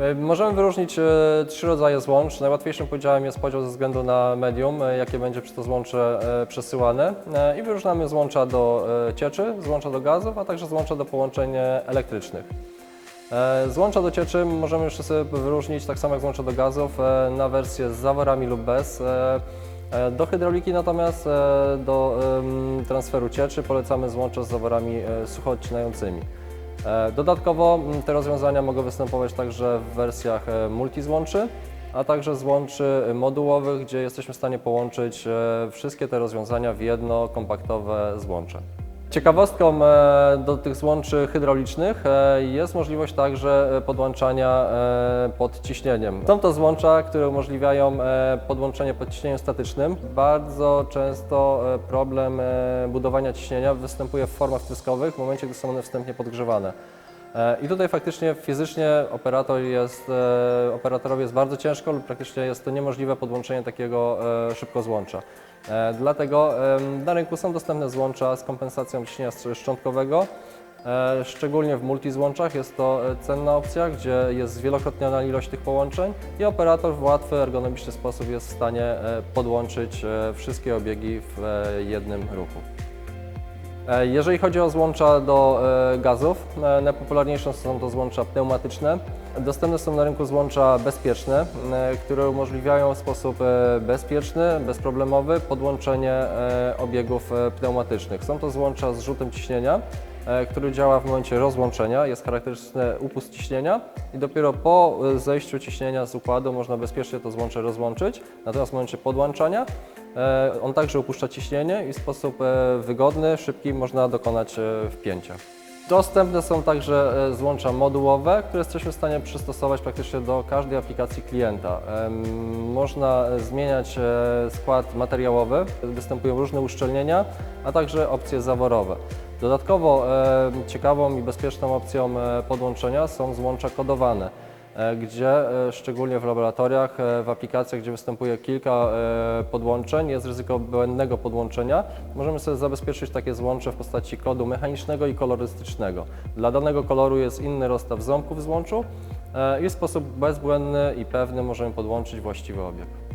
E, Możemy wyróżnić e, trzy rodzaje złącz. Najłatwiejszym podziałem jest podział ze względu na medium, e, jakie będzie przez to złącze przesyłane. I wyróżniamy złącza do cieczy, złącza do gazów, a także złącza do połączeń elektrycznych. Złącza do cieczy możemy jeszcze sobie wyróżnić, tak samo jak złącza do gazów, na wersję z zaworami lub bez. Do hydrauliki natomiast do transferu cieczy polecamy złącza z zaworami suchoodcinającymi. E, Dodatkowo m, te rozwiązania mogą występować także w wersjach e, multizłączy, a także złączy modułowych, gdzie jesteśmy w stanie połączyć e, wszystkie te rozwiązania w jedno kompaktowe złącze. Ciekawostką e, do tych złączy hydraulicznych e, jest możliwość także e, podłączania pod ciśnieniem. Są to złącza, które umożliwiają podłączenie pod ciśnieniem statycznym. Bardzo często problem budowania ciśnienia występuje w formach tryskowych w momencie, gdy są one wstępnie podgrzewane. E, I tutaj faktycznie fizycznie operator jest, e, operatorowi jest bardzo ciężko lub praktycznie jest to niemożliwe podłączenie takiego e, szybkozłącza. E, Dlatego na rynku są dostępne złącza z kompensacją ciśnienia szczątkowego. Szczególnie w multizłączach jest to cenna opcja, gdzie jest zwielokrotniona ilość tych połączeń i operator w łatwy, ergonomiczny sposób jest w stanie podłączyć wszystkie obiegi w jednym ruchu. E, Jeżeli chodzi o złącza do e, gazów, e, najpopularniejsze są to złącza pneumatyczne. Dostępne są na rynku złącza bezpieczne, które umożliwiają w sposób bezpieczny, bezproblemowy podłączenie obiegów pneumatycznych. Są to złącza z rzutem ciśnienia, który działa w momencie rozłączenia, jest charakterystyczny upust ciśnienia i dopiero po e, zejściu ciśnienia z układu można bezpiecznie to złącze rozłączyć. Natomiast w momencie podłączania E, On także upuszcza ciśnienie i w sposób e, wygodny, szybki można dokonać e, wpięcia. Dostępne są także e, złącza modułowe, które jesteśmy w stanie przystosować praktycznie do każdej aplikacji klienta. Można e, zmieniać e, skład materiałowy, występują różne uszczelnienia, a także opcje zaworowe. Dodatkowo ciekawą i bezpieczną opcją podłączenia są złącza kodowane gdzie e, szczególnie w laboratoriach, e, w aplikacjach, gdzie występuje kilka e, podłączeń, jest ryzyko błędnego podłączenia, możemy sobie zabezpieczyć takie złącze w postaci kodu mechanicznego i kolorystycznego. Dla danego koloru jest inny rozstaw ząbków w złączu e, i w sposób bezbłędny i pewny możemy podłączyć właściwy obieg.